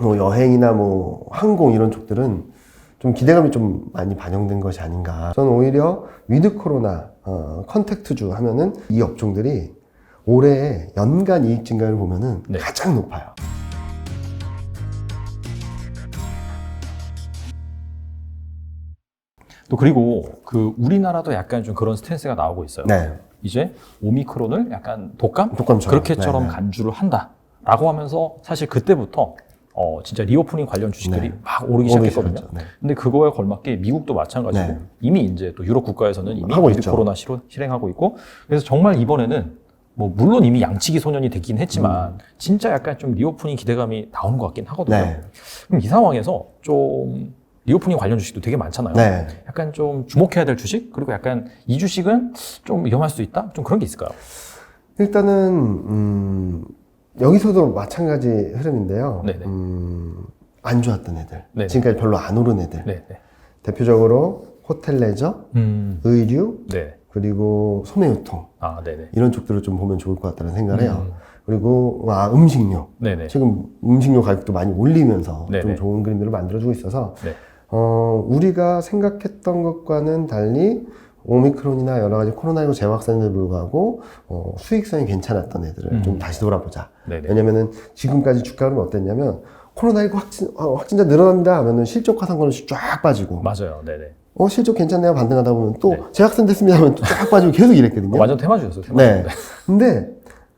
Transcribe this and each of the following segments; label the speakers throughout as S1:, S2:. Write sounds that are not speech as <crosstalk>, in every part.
S1: 뭐 여행이나 뭐 항공 이런 쪽들은 좀 기대감이 좀 많이 반영된 것이 아닌가. 저는 오히려 위드 코로나 어, 컨택트주 하면은 이 업종들이 올해 연간 이익 증가를 보면은
S2: 네.
S1: 가장 높아요.
S2: 또 그리고 그 우리나라도 약간 좀 그런 스탠스가 나오고 있어요.
S1: 네.
S2: 이제 오미크론을 약간 독감?
S1: 독감처럼.
S2: 그렇게처럼
S1: 네, 네.
S2: 간주를 한다라고 하면서 사실 그때부터 어 진짜 리오프닝 관련 주식들이
S1: 네.
S2: 막 오르기 시작했거든요.
S1: 네.
S2: 근데 그거에 걸맞게 미국도 마찬가지고
S1: 네.
S2: 이미 이제 또 유럽 국가에서는 이미
S1: 하고
S2: 위드
S1: 있죠.
S2: 코로나 실현, 실행하고 있고 그래서 정말 이번에는 뭐 물론 이미 양치기 소년이 됐긴 했지만 진짜 약간 좀 리오프닝 기대감이 나오는 것 같긴 하거든요.
S1: 음. 네.
S2: 그럼 이 상황에서 좀 리오프닝 관련 주식도 되게 많잖아요.
S1: 네.
S2: 약간 좀 주목해야 될 주식 그리고 약간 이 주식은 좀 위험할 수 있다. 좀 그런 게 있을까요?
S1: 일단은 음, 여기서도 마찬가지 흐름인데요.
S2: 네네.
S1: 음, 안 좋았던 애들,
S2: 네네.
S1: 지금까지 별로 안 오른 애들.
S2: 네, 네.
S1: 대표적으로 호텔 레저,
S2: 음,
S1: 의류,
S2: 네.
S1: 그리고 소매유통
S2: 아, 네, 네.
S1: 이런 쪽들을 좀 보면 좋을 것 같다는 생각을 해요.
S2: 음.
S1: 그리고 아, 음식료.
S2: 네, 네.
S1: 지금 음식료 가격도 많이 올리면서
S2: 네네.
S1: 좀 좋은 그림들을 만들어주고 있어서
S2: 네.
S1: 어, 우리가 생각했던 것과는 달리 오미크론이나 여러 가지 코로나19 재확산에도 불구하고 어, 수익성이 괜찮았던 애들을
S2: 음.
S1: 좀 다시 돌아보자.
S2: 네, 네.
S1: 왜냐면은 지금까지 주가는 어땠냐면 코로나19 확진, 어, 확진자 늘어납니다 하면은 실적 화상관은 쫙 빠지고
S2: 맞아요. 네, 네.
S1: 어, 실적 괜찮네요 반등하다 보면 또
S2: 네.
S1: 재확산 됐습니다 하면 또쫙 빠지고 계속 이랬거든요.
S2: 완전 테마주였어요. 테마주.
S1: 네. 근데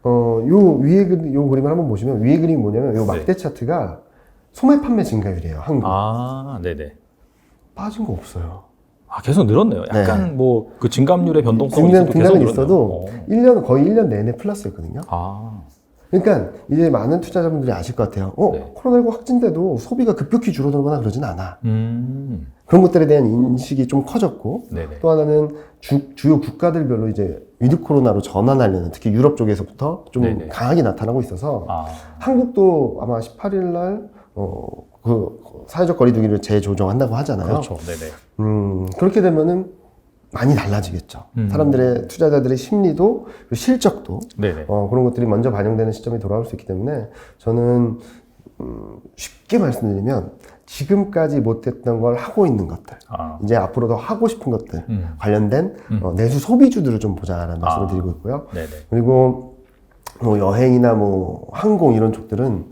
S1: 어, 요 위에 그- 요 그림을 한번 보시면 위에 그림이 뭐냐면 요 막대 차트가 소매 판매 증가율이에요. 한국.
S2: 아, 네, 네.
S1: 빠진 거 없어요.
S2: 아, 계속 늘었네요. 약간 뭐그 증감률의 변동성이
S1: 등장,
S2: 있어도 계속
S1: 등장은
S2: 늘었네요.
S1: 있어도
S2: 어.
S1: 1년 거의 1년 내내 플러스였거든요.
S2: 아,
S1: 그러니까 이제 많은 투자자분들이 아실 것 같아요. 어,
S2: 네.
S1: 코로나19 확진돼도 소비가 급격히 줄어들거나 그러진 않아.
S2: 음,
S1: 그런 것들에 대한 인식이 좀 커졌고
S2: 네, 네.
S1: 또 하나는 주, 주요 국가들별로 이제 위드 코로나로 전환하려는 특히 유럽 쪽에서부터 좀
S2: 네네.
S1: 강하게 나타나고 있어서
S2: 아,
S1: 한국도 아마 18일 날 어, 그 사회적 거리두기를 재조정한다고 하잖아요.
S2: 그렇죠. 네, 네.
S1: 음, 그렇게 되면은 많이 달라지겠죠.
S2: 음.
S1: 사람들의 투자자들의 심리도 실적도
S2: 네, 네.
S1: 어, 그런 것들이 먼저 반영되는 시점이 돌아올 수 있기 때문에 저는 음, 쉽게 말씀드리면 지금까지 못했던 걸 하고 있는 것들
S2: 아,
S1: 이제 앞으로도 하고 싶은 것들
S2: 음,
S1: 관련된
S2: 음.
S1: 어, 내수 소비주들을 좀 보자라는 말씀을
S2: 아.
S1: 드리고 있고요.
S2: 네, 네.
S1: 그리고 뭐 여행이나 뭐 항공 이런 쪽들은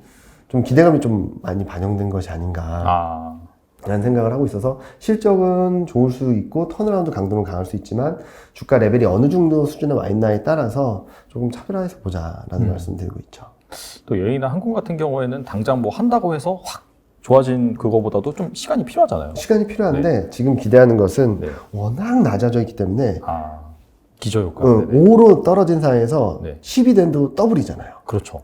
S1: 좀 기대감이 좀 많이 반영된 것이 아닌가
S2: 아,
S1: 라는 생각을 하고 있어서 실적은 좋을 수 있고 턴어라운드 강도는 강할 수 있지만 주가 레벨이 어느 정도 수준에 와 있나에 따라서 조금 차별화해서 보자라는
S2: 음.
S1: 말씀 드리고 있죠.
S2: 또 여행이나 항공 같은 경우에는 당장 뭐 한다고 해서 확 좋아진 그거보다도 좀 시간이 필요하잖아요.
S1: 시간이 필요한데 지금 기대하는 것은
S2: 네.
S1: 워낙 낮아져 있기 때문에
S2: 아, 기저효과.
S1: 어,
S2: 네, 네.
S1: 5로 떨어진 상황에서
S2: 네.
S1: 10이 된도 더블이잖아요.
S2: 그렇죠.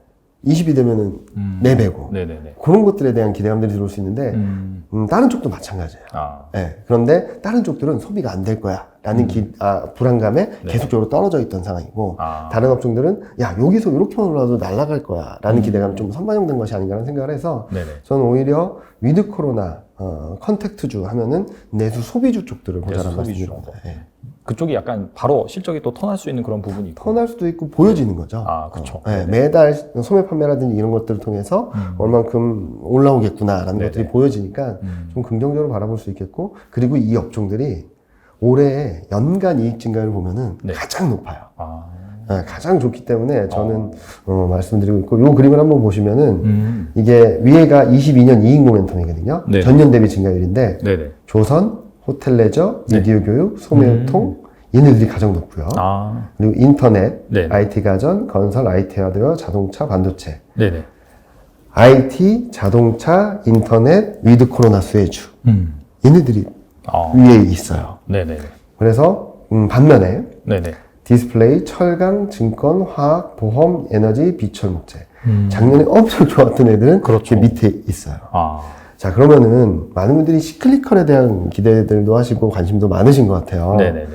S1: 20이 되면은
S2: 음.
S1: 4배고
S2: 네, 네, 네.
S1: 그런 것들에 대한 기대감들이 들어올 수 있는데
S2: 음,
S1: 음, 다른 쪽도 마찬가지예요.
S2: 아,
S1: 예, 그런데 다른 쪽들은 소비가 안 될 거야 라는 기, 아, 불안감에
S2: 음. 네.
S1: 계속적으로 떨어져 있던 상황이고
S2: 아,
S1: 다른 업종들은 야 여기서 이렇게만 올라도 날아갈 거야 라는
S2: 음.
S1: 기대감이 좀 선반영된 것이 아닌가라는 생각을 해서
S2: 네, 네.
S1: 저는 오히려 위드 코로나 어, 컨택트주 하면은 내수 소비주 쪽들을 보자라는
S2: 소비주.
S1: 말씀드립니다. 예.
S2: 그쪽이 약간 바로 실적이 또 턴할 수 있는 그런 부분이 있고.
S1: 턴할 수도 있고 보여지는 거죠.
S2: 아, 그쵸.
S1: 어, 예,
S2: 네네.
S1: 매달 소매 판매라든지 이런 것들을 통해서
S2: 음.
S1: 얼만큼 올라오겠구나라는
S2: 네네.
S1: 것들이 보여지니까
S2: 음.
S1: 좀 긍정적으로 바라볼 수 있겠고 그리고 이 업종들이 올해 연간 이익 증가를 보면은
S2: 네.
S1: 가장 높아요.
S2: 아,
S1: 예, 가장 좋기 때문에 저는 어, 말씀드리고 있고 요 그림을 한번 보시면은
S2: 음.
S1: 이게 위에가 22년 이익 모멘텀이거든요.
S2: 네.
S1: 전년 대비 증가율인데
S2: 네, 네.
S1: 조선, 호텔 레저,
S2: 네.
S1: 미디어 교육, 소매유통 얘네들이 가장 높고요.
S2: 아,
S1: 그리고 인터넷,
S2: 네.
S1: IT 가전, 건설, IT 하드웨어, 자동차, 반도체,
S2: 네, 네.
S1: IT, 자동차, 인터넷, 위드 코로나 수혜주
S2: 음.
S1: 얘네들이
S2: 아,
S1: 위에 있어요.
S2: 네, 네, 네.
S1: 그래서 음, 반면에
S2: 네, 네.
S1: 디스플레이, 철강, 증권, 화학, 보험, 에너지, 비철목재
S2: 음.
S1: 작년에 엄청 좋았던 애들은
S2: 그렇죠.
S1: 그 밑에 있어요.
S2: 아,
S1: 자 그러면은 많은 분들이 시클리컬에 대한 기대들도 하시고 관심도 많으신 것 같아요.
S2: 네, 네, 네.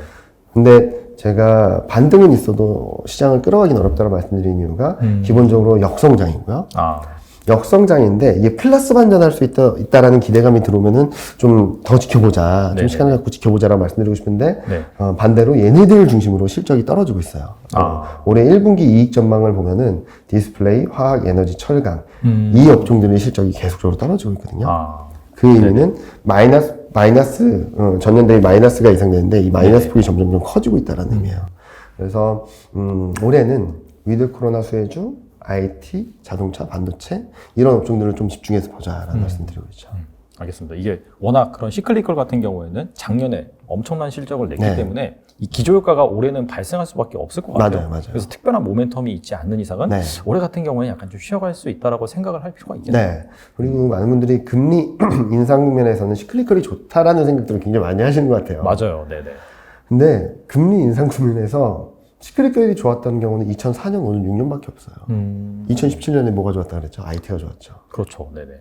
S1: 근데 제가 반등은 있어도 시장을 끌어가긴 어렵다고 말씀드린 이유가
S2: 음.
S1: 기본적으로 역성장이고요.
S2: 아,
S1: 역성장인데 이게 플러스 반전할 수 있다, 있다라는 기대감이 들어오면은 좀 더 지켜보자,
S2: 네네.
S1: 좀 시간을 갖고 지켜보자라고 말씀드리고 싶은데
S2: 네.
S1: 어, 반대로 얘네들 중심으로 실적이 떨어지고 있어요.
S2: 아.
S1: 어, 올해 1분기 이익 전망을 보면은 디스플레이, 화학, 에너지, 철강
S2: 음.
S1: 이 업종들의 실적이 계속적으로 떨어지고 있거든요.
S2: 아,
S1: 그 의미는 마이너스 마이너스 어, 전년 대비 마이너스가 예상되는데 이 마이너스
S2: 네.
S1: 폭이 점점 좀 커지고 있다는 의미예요. 그래서 음, 올해는 위드 코로나 수혜주, IT, 자동차, 반도체 이런 업종들을 좀 집중해서 보자라는
S2: 음.
S1: 말씀드리고 있죠.
S2: 알겠습니다. 이게 워낙 그런 시클리컬 같은 경우에는 작년에 엄청난 실적을 냈기
S1: 네.
S2: 때문에 이 기조효과가 올해는 발생할 수밖에 없을 것 같아요.
S1: 맞아요, 맞아요.
S2: 그래서 특별한 모멘텀이 있지 않는 이상은
S1: 네.
S2: 올해 같은 경우에는 약간 좀 쉬어갈 수 있다라고 생각을 할 필요가 있겠네요.
S1: 네. 그리고 많은 분들이 금리 <clears throat> 인상 국면에서는 시클리컬이 좋다라는 생각들을 굉장히 많이 하시는 것 같아요.
S2: 맞아요. 네네.
S1: 근데 금리 인상 국면에서 시클리컬이 좋았다는 경우는 2004년, 5년, 6년밖에 없어요.
S2: 음,
S1: 2017년에 뭐가 좋았다 그랬죠? IT가 좋았죠.
S2: 그렇죠. 네네.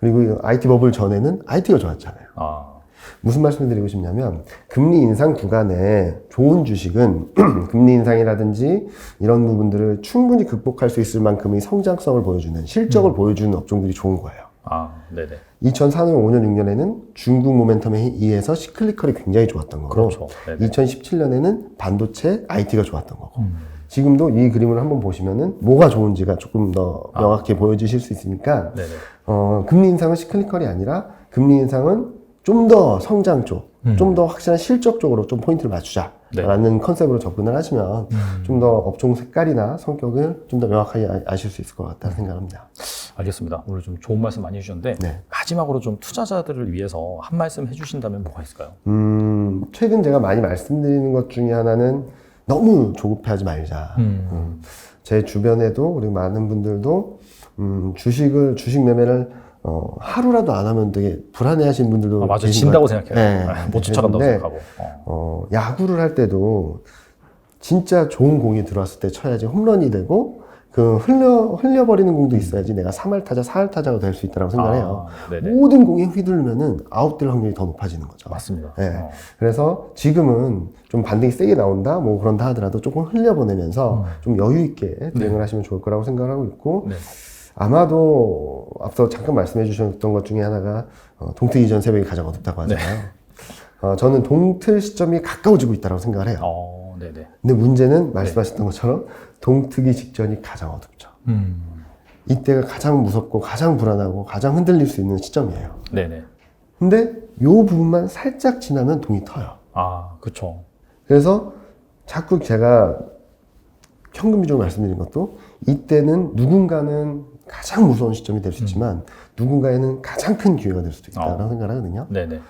S1: 그리고 이 IT 버블 전에는 IT가 좋았잖아요.
S2: 아,
S1: 무슨 말씀을 드리고 싶냐면 금리 인상 구간에 좋은 주식은 <clears throat> 금리 인상이라든지 이런 부분들을 충분히 극복할 수 있을 만큼의 성장성을 보여주는 실적을 보여주는 업종들이 좋은 거예요.
S2: 아, 네네.
S1: 2004년, 5년, 6년에는 중국 모멘텀에 의해서 시클리컬이 굉장히 좋았던 거고
S2: 그렇죠. 네네.
S1: 2017년에는 반도체, IT가 좋았던 거고
S2: 음,
S1: 지금도 이 그림을 한번 보시면은 뭐가 좋은지가 조금 더 명확히 보여주실 수 있으니까
S2: 네네.
S1: 어, 금리 인상은 시클리컬이 아니라 금리 인상은 좀 더 성장 쪽,
S2: 음.
S1: 좀더 확실한 실적 쪽으로 좀 포인트를
S2: 네.
S1: 맞추자라는 컨셉으로 접근을 하시면
S2: 음.
S1: 좀더 업종 색깔이나 성격을 좀 더 명확하게 아- 아실 수 있을 것 같다는 생각합니다.
S2: 알겠습니다. 오늘 좀 좋은 말씀 많이 해주셨는데
S1: 네.
S2: 마지막으로 좀 투자자들을 위해서 한 말씀 해주신다면 뭐가 있을까요?
S1: 음, 최근 제가 많이 말씀드리는 것 중에 하나는 너무 조급해하지 말자.
S2: 음.
S1: 음, 제 주변에도 우리 많은 분들도 음, 주식을 주식 매매를 어, 하루라도 안 하면 되게 불안해하시는 분들도
S2: 아, 맞아. 진다고. 생각해요.
S1: 네,
S2: 아, 못 쫓아간다고 생각하고. 어.
S1: 어, 야구를 할 때도 진짜 좋은 공이 들어왔을 때 쳐야지 홈런이 되고 그 흘려 흘려버리는 공도 있어야지 내가 3할 타자, 4할 타자가 될 수 있다고 생각해요.
S2: 아.
S1: 모든 공이 휘둘르면은 아웃될 확률이 더 높아지는 거죠.
S2: 맞습니다.
S1: 네.
S2: 어.
S1: 그래서 지금은 좀 반등이 세게 나온다, 뭐 그런다 하더라도 조금 흘려보내면서 좀 여유 있게 대응을 하시면 좋을 거라고 생각을 하고 있고
S2: 네.
S1: 아마도 앞서 잠깐 말씀해 주셨던 것 중에 하나가 어, 동트 이전 새벽이 가장 어둡다고 하잖아요. 어, 저는 동틀 시점이 가까워지고 있다고 생각을 해요.
S2: 어, 네네.
S1: 근데 문제는 말씀하셨던 것처럼 동트기 직전이 가장 어둡죠.
S2: 음.
S1: 이때가 가장 무섭고 가장 불안하고 가장 흔들릴 수 있는 시점이에요.
S2: 네네.
S1: 근데 요 부분만 살짝 지나면 동이 터요.
S2: 아, 그쵸.
S1: 그래서 자꾸 제가 현금 비중을 말씀드린 것도 이때는 누군가는 가장 무서운 시점이 될 수 있지만 누군가에는 가장 큰 기회가 될 수도 있다고
S2: 어.
S1: 생각을 하거든요.
S2: 네네.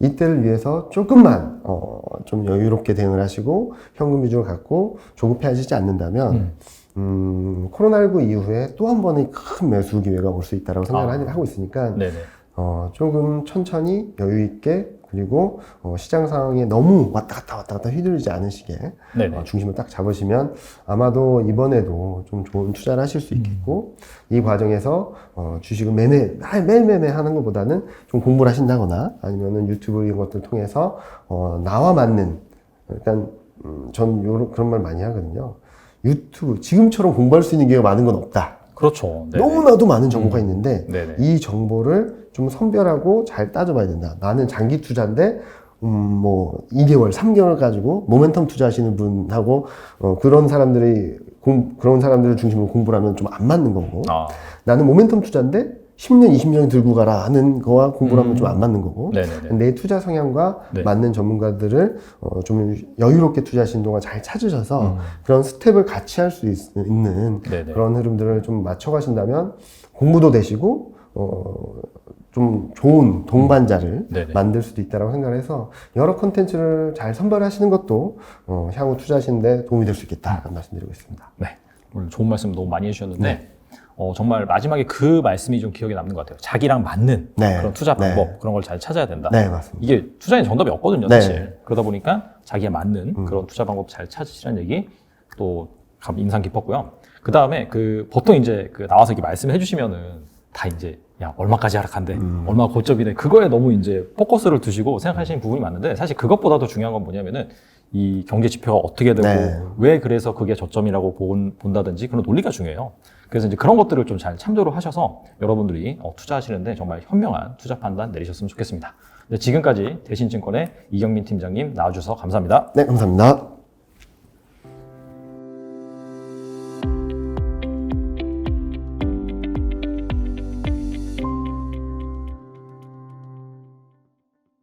S1: 이때를 위해서 조금만 어, 좀 여유롭게 대응을 하시고 현금 비중을 갖고 조급해 하시지 않는다면
S2: 음.
S1: 음, 코로나19 이후에 또 한 번의 큰 매수 기회가 올 수 있다고 생각을
S2: 아.
S1: 하고 있으니까
S2: 네네.
S1: 어, 조금 천천히 여유 있게 그리고 어, 시장 상황에 너무 왔다 갔다 왔다 갔다 휘둘리지 않으시게. 어, 중심을 딱 잡으시면 아마도 이번에도 좀 좋은 투자를 하실 수 있겠고 이 과정에서 어, 주식을 매매 아, 매일 매매 하는 것보다는 좀 공부를 하신다거나 아니면은 유튜브 이런 것들 통해서 어, 나와 맞는 일단 음, 전 요런 그런 말 많이 하거든요. 유튜브 지금처럼 공부할 수 있는 기회가 많은 건 없다.
S2: 그렇죠. 네네.
S1: 너무나도 많은 정보가 있는데
S2: 네네.
S1: 이 정보를 좀 선별하고 잘 따져봐야 된다. 나는 장기 투자인데, 음, 뭐, 2개월, 3개월 가지고 모멘텀 투자하시는 분하고, 어, 그런 사람들이, 공, 그런 사람들을 중심으로 공부를 하면 좀 안 맞는 거고,
S2: 아,
S1: 나는 모멘텀 투자인데, 10년, 20년 들고 가라 하는 거와 공부를 하면 좀 안 맞는 거고,
S2: 네네네.
S1: 내 투자 성향과
S2: 네.
S1: 맞는 전문가들을 어, 좀 여유롭게 투자하시는 동안 잘 찾으셔서
S2: 음.
S1: 그런 스텝을 같이 할 수 있는
S2: 네네.
S1: 그런 흐름들을 좀 맞춰 가신다면 공부도 되시고 어, 좀 좋은 동반자를
S2: 네네.
S1: 만들 수도 있다고 생각을 해서 여러 컨텐츠를 잘 선별하시는 것도 어, 향후 투자하시는데 도움이 될 수 있겠다라는 말씀드리고 있습니다.
S2: 네. 오늘 좋은 말씀 너무 많이 해주셨는데,
S1: 네.
S2: 어, 정말 마지막에 그 말씀이 좀 기억에 남는 것 같아요. 자기랑 맞는
S1: 네.
S2: 그런 투자
S1: 네.
S2: 방법, 그런 걸 잘 찾아야 된다.
S1: 네, 맞습니다.
S2: 이게 투자에 정답이 없거든요,
S1: 네. 음.
S2: 사실. 그러다 보니까 자기에 맞는 그런 투자 방법 잘 찾으시라는 얘기 또 감- 인상 깊었고요. 그 다음에 그 보통 이제 그 나와서 이렇게 말씀해 주시면은 다 이제 야 얼마까지 하락한대, 얼마 고점이네. 그거에 너무 이제 포커스를 두시고 생각하시는 부분이 많은데 사실 그것보다도 중요한 건 뭐냐면은 이 경제 지표가 어떻게 되고
S1: 네.
S2: 왜 그래서 그게 저점이라고 본, 본다든지 그런 논리가 중요해요. 그래서 이제 그런 것들을 좀 잘 참조를 하셔서 여러분들이 어, 투자하시는데 정말 현명한 투자 판단 내리셨으면 좋겠습니다. 네, 지금까지 대신증권의 이경민 팀장님 나와주셔서 감사합니다.
S1: 네, 감사합니다.